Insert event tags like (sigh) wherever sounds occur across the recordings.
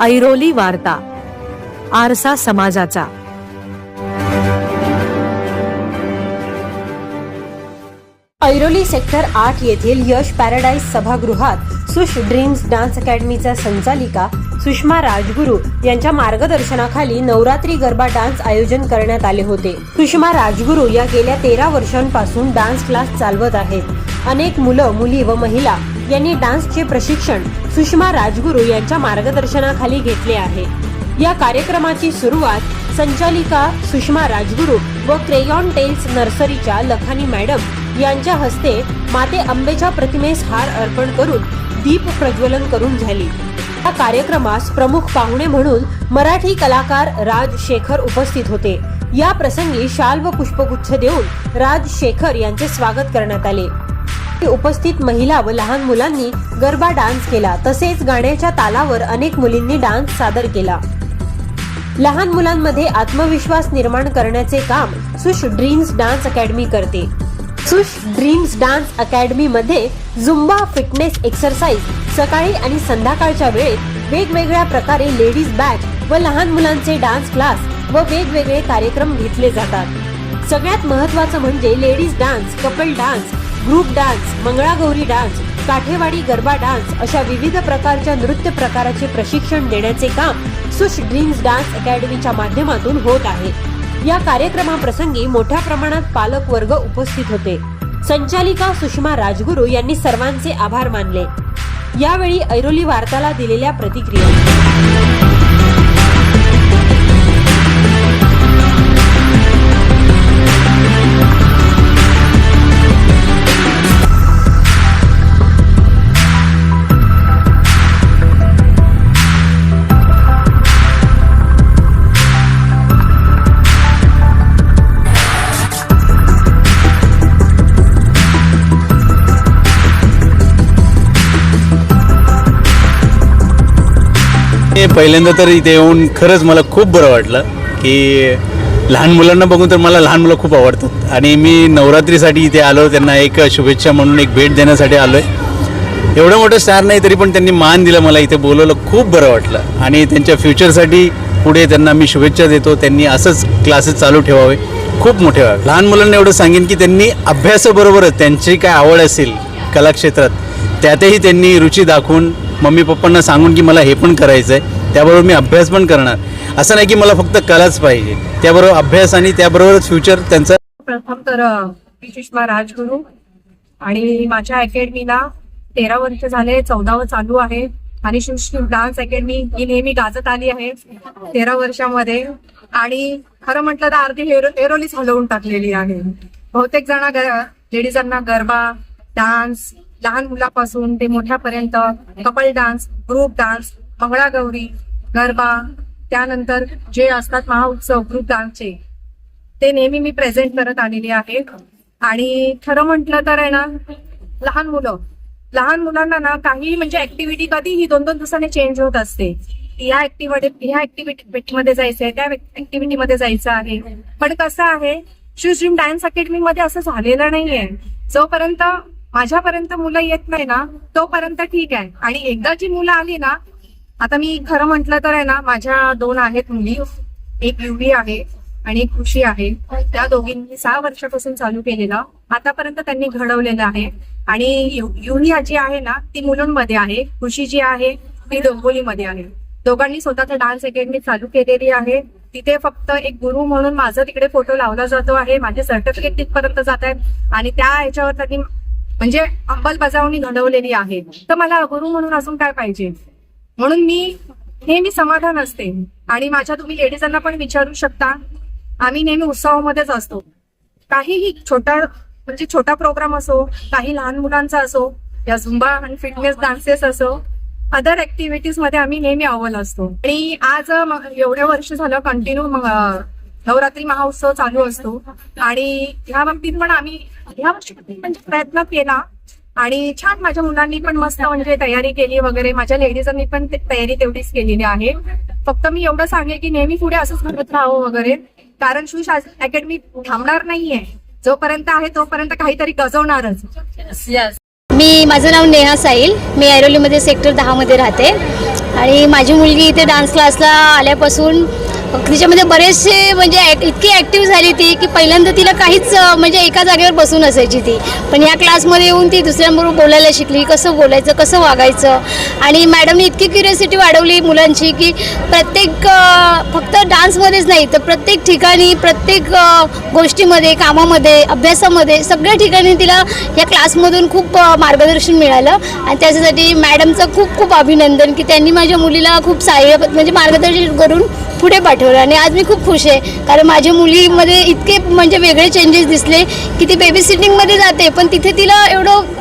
ऐरोली वार्ता आरसा समाजाचा. ऐरोली सेक्टर आठ येथील यश पॅराडाईज सभागृहात सुश ड्रीम्स डान्स अकॅडमीच्या संचालिका सुषमा राजगुरू यांच्या मार्गदर्शनाखाली नवरात्री गरबा डान्स आयोजन करण्यात आले होते. सुषमा राजगुरू या गेल्या तेरा वर्षांपासून डान्स क्लास चालवत आहेत. अनेक मुलं मुली व महिला यांनी डान्सचे प्रशिक्षण सुषमा राजगुरू यांच्या मार्गदर्शनाखाली घेतले आहे. या कार्यक्रमाची सुरुवात संचालिका सुषमा राजगुरू व क्रेयॉन टेल्स नर्सरीच्या लखानी मॅडम यांच्या हस्ते माते अंबेच्या प्रतिमेस हार अर्पण करून दीप प्रज्वलन करून झाली. या कार्यक्रमास प्रमुख पाहुणे म्हणून मराठी कलाकार राज शेखर उपस्थित होते. या प्रसंगी शाल व पुष्पगुच्छ देऊन राज शेखर यांचे स्वागत करण्यात आले. उपस्थित महिला व लहान मुलांनी गरबा डान्स केला. तसेच गाण्याच्या तालावर अनेक मुलींनी डान्स सादर केला. लहान मुलांमध्ये आत्मविश्वास निर्माण करण्याचे काम सुश ड्रीम्स डान्स अकॅडमी करते. सुश ड्रीम्स डान्स अकॅडमी मध्ये झुंबा फिटनेस एक्सरसाइज सकाळी आणि संध्याकाळच्या वेळेत वेगवेगळ्या प्रकारे लेडीज बॅच व लहान मुलांचे डान्स क्लास व वेगवेगळे कार्यक्रम घेतले जातात. सगळ्यात महत्वाचं म्हणजे ladies dance couple dance group dance Mangalagauri dance Kathiawadi garba dance अशा विविध प्रकारच्या नृत्य प्रकाराचे प्रशिक्षण देण्याचे काम सुश ड्रीम्स डान्स अकॅडमीच्या माध्यमातून होत आहे. या कार्यक्रमाप्रसंगी मोठ्या प्रमाणात पालक वर्ग उपस्थित होते. संचालिका सुषमा राजगुरू यांनी सर्वांचे आभार मानले. यावेळी ऐरोली वार्ताला दिलेल्या प्रतिक्रिया पहिल्यांदा तर इथे येऊन खरंच मला खूप बरं वाटलं की लहान मुलांना बघून तर मला लहान मुलं खूप आवडतात. आणि मी नवरात्रीसाठी इथे आलो त्यांना एक शुभेच्छा म्हणून एक भेट देण्यासाठी आलो आहे एवढं मोठं स्टार नाही तरी पण त्यांनी मान दिलं मला इथे बोलवलं खूप बरं वाटलं. आणि त्यांच्या फ्युचरसाठी पुढे त्यांना मी शुभेच्छा देतो. त्यांनी असंच क्लासेस चालू ठेवावे खूप मोठे व्हावे. लहान मुलांना एवढं सांगेन की त्यांनी अभ्यासाबरोबरच त्यांची काय आवड असेल कलाक्षेत्रात त्यातही त्यांनी रुची दाखवून मम्मी पप्पांना सांगून की मला हे पण करायचं आहे त्याबरोबर मी अभ्यास पण करणार. असं नाही की मला फक्त कलाच पाहिजे. त्याबरोबर अभ्यास आणि त्याबरोबरच फ्युचर त्यांचं प्रथम तर मी सुषमा राजगुरू आणि माझ्या अकॅडमीला तेरा वर्ष झाले चौदावं चालू आहे आणि सुश्री डान्स अकॅडमी ही नेहमी गाजत आली आहे तेरा वर्षामध्ये आणि खरं म्हटलं तर अर्धी हेरो एरोलीच हलवून टाकलेली आहे. बहुतेक जण लेडीजांना गरबा डान्स लहान मुलापासून ते मोठ्यापर्यंत couple dance group dance Mangalagauri garba त्यानंतर जे असतात महाउत्सव ग्रुप डान्सचे ते नेहमी मी प्रेझेंट करत आलेली आहे. आणि खरं म्हटलं तर आहे ना लहान मुलं लहान मुलांना ना काही म्हणजे ऍक्टिव्हिटी कधीही दोन दोन दिवसाने चेंज होत असते. या ऍक्टिव्हिटी ह्या ऍक्टिव्हिटी मध्ये आहे त्या ऍक्टिव्हिटी मध्ये जायचं आहे. पण कसं आहे ड्रीम डान्स अकॅडमी मध्ये असं झालेलं नाहीये. जोपर्यंत माझ्यापर्यंत मुलं येत नाही ना तोपर्यंत ठीक आहे. आणि एकदा जी मुलं आली ना आता मी खरं म्हटलं तर आहे ना माझ्या दोन आहेत मुली. एक युवी आहे आणि एक खुशी आहे. त्या दोघींनी सहा वर्षापासून चालू केलेला. आतापर्यंत त्यांनी घडवलेलं आहे. आणि युनिया जी आहे ना ती मुलांमध्ये आहे. खुशी जी आहे ती डोंबोलीमध्ये आहे. दोघांनी स्वतःचा डान्स अकॅडमी चालू केलेली आहे. तिथे फक्त एक गुरु म्हणून माझा तिकडे फोटो लावला जातो आहे. माझे सर्टिफिकेट तिथपर्यंत जात आहेत. आणि त्या ह्याच्यावर त्यांनी म्हणजे अंमलबजावणी घडवलेली आहे. तर मला गुरु म्हणून अजून काय पाहिजे? म्हणून मी नेहमी समाधान असते. आणि माझ्या तुम्ही लेडीजांना पण विचारू शकता. आम्ही नेहमी उत्सवामध्येच असतो. काहीही छोटा म्हणजे छोटा प्रोग्राम असो काही लहान मुलांचा असो या झुंबा आणि फिटनेस डान्सेस असो अदर ऍक्टिव्हिटीजमध्ये आम्ही नेहमी अव्वल असतो. आणि आज एवढ्या एवढे वर्ष झालं कंटिन्यू नवरात्री महोत्सव चालू असतो. आणि ह्या बाबतीत पण आम्ही ह्या वर्षी म्हणजे प्रयत्न केला. आणि छान माझ्या मुलांनी पण मस्त म्हणजे तयारी केली वगैरे. माझ्या लेडीजांनी पण ते- तयारी तेवढीच केलेली आहे. फक्त मी एवढं सांगेन की नेहमी पुढे असंच घडत राहावं वगैरे. कारण शूज अकॅडमी थांबणार नाहीये. जोपर्यंत आहे तोपर्यंत काहीतरी गजवणारच. मी माझं नाव नेहा साईल मी ऐरोलीमध्ये सेक्टर दहामध्ये राहते. आणि माझी मुलगी इथे डान्स क्लासला आल्यापासून तिच्यामध्ये बरेचसे म्हणजे इतकी ॲक्टिव्ह झाली ती की पहिल्यांदा तिला काहीच म्हणजे एका जागेवर बसून असायची ती. पण या क्लासमध्ये येऊन ती दुसऱ्यांबरोबर बोलायला शिकली कसं बोलायचं कसं वागायचं. आणि मॅडमने इतकी क्युरियोसिटी वाढवली मुलांची की प्रत्येक फक्त डान्समध्येच नाही तर प्रत्येक ठिकाणी प्रत्येक गोष्टीमध्ये कामामध्ये अभ्यासामध्ये सगळ्या ठिकाणी तिला या क्लासमधून खूप मार्गदर्शन मिळालं. आणि त्याच्यासाठी मॅडमचं खूप खूप अभिनंदन की त्यांनी माझ्या मुलीला खूप सहाय्य म्हणजे मार्गदर्शन करून पुढे पाठवलं. आणि आज मी खूप खुश आहे. कारण माझ्या मुलीमध्ये इतके म्हणजे वेगळे चेंजेस दिसले की ती बेबी सिटिंगमध्ये जाते पण तिथे तिला एवढं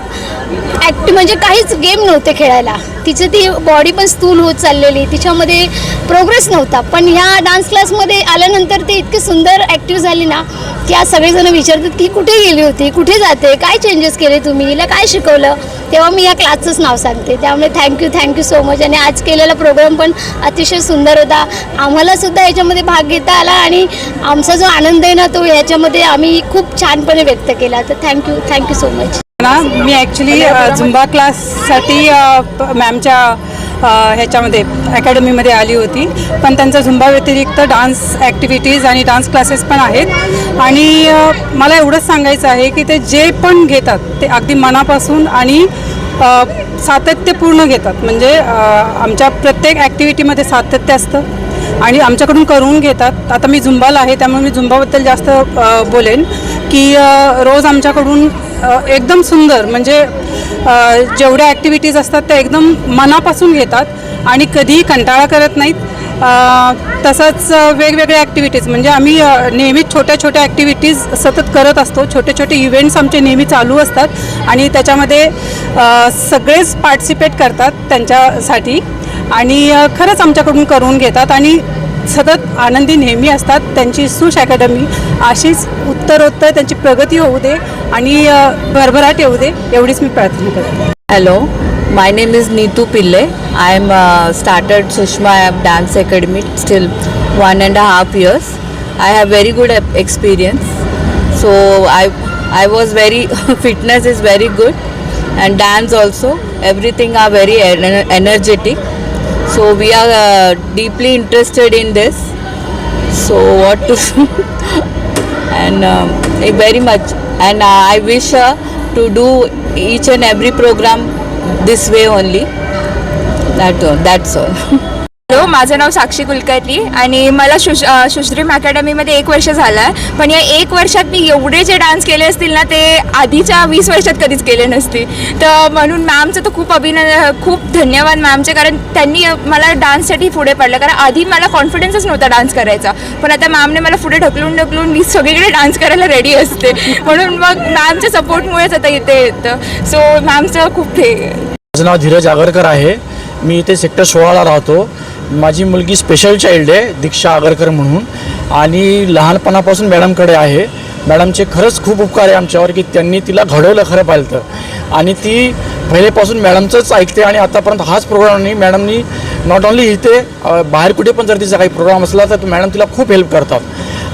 ॲक्ट म्हणजे काहीच गेम नव्हते खेळायला. तिचं ती बॉडी पण स्थूल होत चाललेली तिच्यामध्ये प्रोग्रेस नव्हता. पण ह्या डान्स क्लासमध्ये आल्यानंतर ती इतकी सुंदर ॲक्टिव्ह झाली ना की आज सगळेजण विचारतात की कुठे गेली होती कुठे जाते काय चेंजेस केले तुम्ही हिला काय शिकवलं? तेव्हा मी या क्लासचंच नाव सांगते. त्यामुळे थँक्यू थँक्यू सो मच आणि आज केलेला प्रोग्राम पण अतिशय सुंदर होता. आम्हाला सुद्धा याच्यामध्ये भाग घेता आला आणि आमचा जो आनंद आहे ना तो याच्यामध्ये आम्ही खूप छानपणे व्यक्त केला. तर थँक्यू थँक्यू सो मच ना मी ॲक्च्युली झुंबा क्लाससाठी मॅमच्या ह्याच्यामध्ये अकॅडमीमध्ये आली होती. पण त्यांचा झुंबा व्यतिरिक्त डान्स ॲक्टिव्हिटीज आणि डान्स क्लासेस पण आहेत. आणि मला एवढंच सांगायचं आहे की ते जे पण घेतात ते अगदी मनापासून आणि सातत्यपूर्ण घेतात. म्हणजे आमच्या प्रत्येक ॲक्टिव्हिटीमध्ये सातत्य असतं आणि आमच्याकडून करून घेतात. आता मी झुंबाला आहे त्यामुळे मी झुंबाबद्दल जास्त बोलेन की रोज आमच्याकडून एकदम सुंदर म्हणजे जेवढ्या ॲक्टिव्हिटीज असतात त्या एकदम मनापासून घेतात आणि कधीही कंटाळा करत नाहीत. तसंच वेगवेगळ्या ॲक्टिव्हिटीज म्हणजे आम्ही नेहमी नेहमीच छोट्या छोट्या ॲक्टिव्हिटीज सतत करत असतो. छोटे छोटे इव्हेंट्स आमचे नेहमी चालू असतात आणि त्याच्यामध्ये सगळेच पार्टिसिपेट करतात त्यांच्यासाठी. आणि खरंच आमच्याकडून करून घेतात आणि सतत आनंदी नेहमी असतात. त्यांची सुश अकॅडमी अशीच उत्तरोत्तर त्यांची प्रगती होऊ दे आणि भरभराट येऊ दे एवढीच मी प्रार्थना करते. Hello my name is Neetu Pillai I am started Sushma app dance academy still one and half years I have very good experience so I I was very fitness is very good and dance also everything are very energetic So we are uh, deeply interested in this. So what to (laughs) and um, eh, very much. And uh, i wish to do each and every program this way only. That all that's all (laughs) hello माझं नाव साक्षी कुलकर्णी आणि मला shush शुश्रीम सुश्रीम अकॅडमीमध्ये एक वर्ष झालं आहे पण या एक वर्षात मी एवढे जे डान्स केले असतील ना ते आधीच्या वीस वर्षात कधीच केले नसते. तर म्हणून मॅमचं तर खूप अभिनंद खूप धन्यवाद मॅमचे कारण त्यांनी मला डान्ससाठी पुढे पडलं. कारण आधी मला कॉन्फिडन्सच नव्हता डान्स करायचा. पण आता मॅमने मला पुढे ढकलून ढकलून मी सगळीकडे डान्स करायला रेडी असते. म्हणून मग मॅमच्या सपोर्टमुळेच आता इथे येतं. सो मॅमचं खूप हे. माझं नाव धीरज आगरकर आहे. मी इथे सेक्टर सोळाला राहतो. माझी मुलगी स्पेशल चाइल्ड आहे दीक्षा आगरकर म्हणून. आणि लहानपणापासून मॅडमकडे आहे. मॅडमचे खरंच खूप उपकार आहे आमच्यावर की त्यांनी तिला घडवलं खरं पाहिलं तर. आणि ती पहिलेपासून मॅडमचंच ऐकते आणि आतापर्यंत हाच प्रोग्राम नाही. मॅडमनी नॉट ओन्ली इथे बाहेर कुठे पण जर तिचा काही प्रोग्राम असला तर मॅडम तिला खूप हेल्प करतात.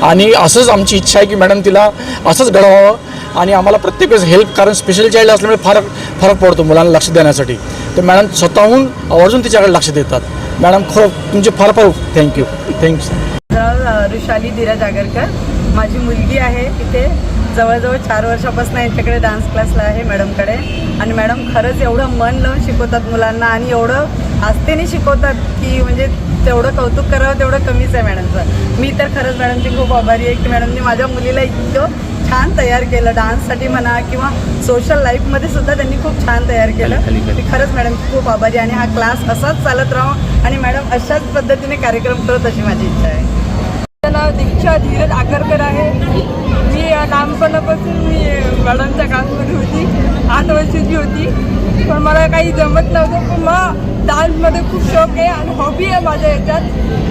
आणि असंच आमची इच्छा आहे की मॅडम तिला असंच घडवावं आणि आम्हाला प्रत्येक वेळेस हेल्प कारण स्पेशल चाइल्ड असल्यामुळे फार फरक पडतो मुलांना लक्ष देण्यासाठी. तर मॅडम स्वतःहून आवर्जून तिच्याकडे लक्ष देतात. मॅडम खरं तुमचे फार फार थँक्यू थँक्यू माझं ऋषाली धीरज आगरकर. माझी मुलगी आहे तिथे जवळजवळ चार वर्षापासून यांच्याकडे डान्स क्लासला आहे मॅडमकडे. आणि मॅडम खरंच एवढं मन लावून शिकवतात मुलांना आणि एवढं आस्थेने शिकवतात की म्हणजे तेवढं कौतुक करावं तेवढं कमीच आहे मॅडमचं. मी तर खरंच मॅडमची खूप आभारी आहे की मॅडमने माझ्या मुलीला इतकं छान तयार केलं डान्ससाठी म्हणा किंवा सोशल लाईफमध्ये सुद्धा त्यांनी खूप छान तयार केलं. ती खरंच मॅडम खूप आभारी आहे आणि हा क्लास असाच चालत राहो आणि मॅडम अशाच पद्धतीने कार्यक्रम करत अशी माझी इच्छा आहे. माझं नाव दीक्षा धीरज आगरकर आहे. मी लहानपणापासून मी मॅडमच्या क्लासमध्ये होती. आठ वर्षाची होती. पण मला काही जमत नव्हतं. पण मला डान्समध्ये खूप शौक आहे आणि हॉबी आहे माझ्या याच्यात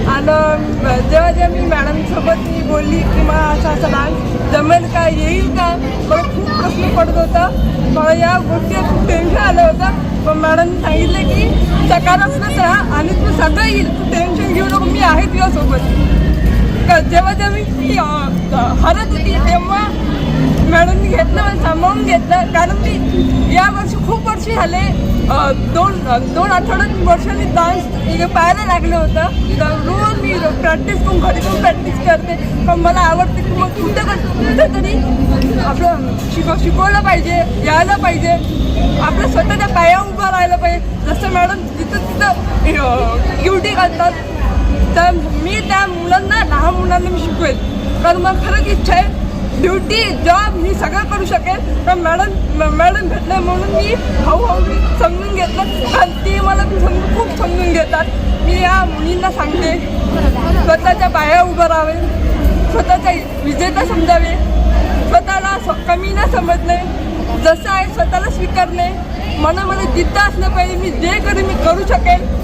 आणि जेव्हा जेव्हा मी मॅडमसोबत मी बोलली की मला असा असा डान्स जमेल का? येईल का? मला खूप प्रश्न पडत होता. मला या गोष्टीत खूप टेन्शन आलं होतं. पण मॅडम सांगितलं की सकारात्मक राहा आणि तू सगळं येईल. तू टेन्शन घेऊ नको. मी आहे तुझ्यासोबत. जेव्हा जेव्हा मी हरत होती तेव्हा मॅडमनी घेतलं मला सांभाळून घेतलं. कारण मी या वर्षी खूप वर्ष झाले दोन दोन आठवड्यात वर्षांनी डान्स पाहायला लागलं होतं. तर रोज मी प्रॅक्टिस करून घरी पण प्रॅक्टिस करते. पण मला आवडते की मग कुठं कुठं तरी आपलं शिकव शिकवलं पाहिजे यायला पाहिजे. आपलं स्वतःच्या पाया उभं राहायला पाहिजे. जसं मॅडम तिथं तिथं ड्युटी करतात तर मी त्या मुलांना लहान मुलांना मी शिकवेल कारण मला खरंच इच्छा आहे ड्युटी जॉब मी सगळं करू शकेल. पण मॅडम मॅडम भेटलं म्हणून मी हळूहळू मी समजून घेतलं. आणि ती मला समजून खूप समजून घेतात. मी या मुलींना सांगते स्वतःच्या पाया उभं राहावे स्वतःचा विजेता समजावे स्वतःला स्व- कमी न समजणे जसं आहे स्वतःला स्वीकारणे मनामध्ये जिद्द असलं पाहिजे मी जे कधी मी करू शकेल.